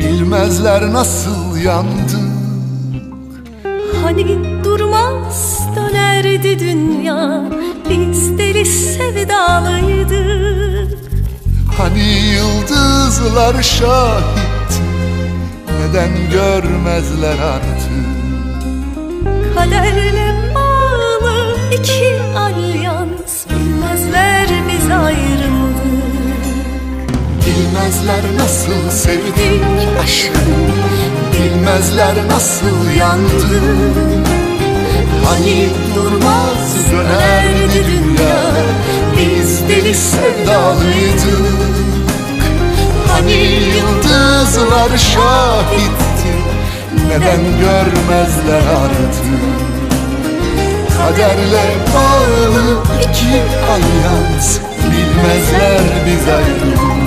Bilmezler nasıl yandık Hani durmaz dönerdi dünya Biz deli sevdalıydık Hani yıldızlar şahit Neden görmezler artık? Kaderle bağlı iki Bilmezler nasıl sevdik aşkım Bilmezler nasıl yandık Hani durmaz dönerdi dünya Biz deli sevdalıydık Hani yıldızlar şahitti Neden görmezler artık? Kaderle bağlı iki alyans Bilmezler biz ayrıldık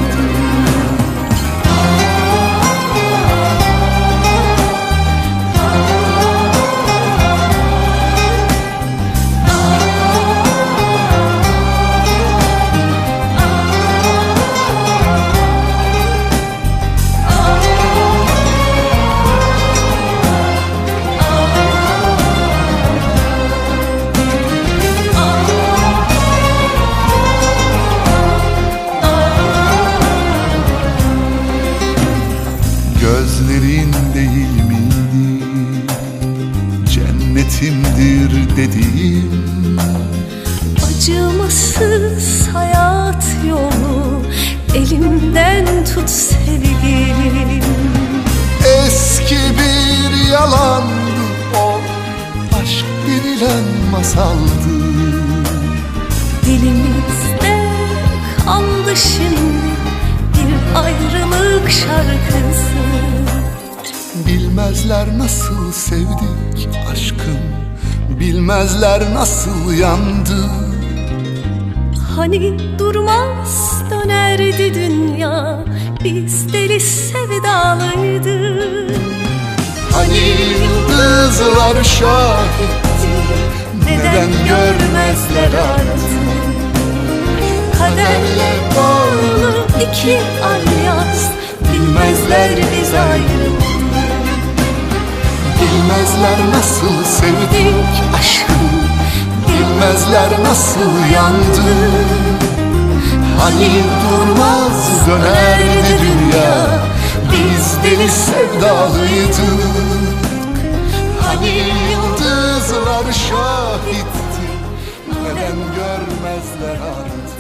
Gözlerin değil miydi? Cennetimdir dediğim. Acımasız hayat yolu Elimden tut sevgilim. Eski bir yalandı o Aşk denilen masaldı. Dilimizde kaldı şimdi Bir ayrılık Bilmezler nasıl sevdik aşkım Bilmezler nasıl yandı. Hani durmaz dönerdi dünya Biz deli sevdalıydık Hani yıldızlar şahitti Neden görmezler artık? Kaderle bağlı iki alyans Bilmezler biz ayrıldık Bilmezler nasıl sevdik aşkım Bilmezler nasıl yandı. Hani durmaz dönerdi dünya Biz deli sevdalıydık Hani yıldızlar şahitti Neden görmezler artık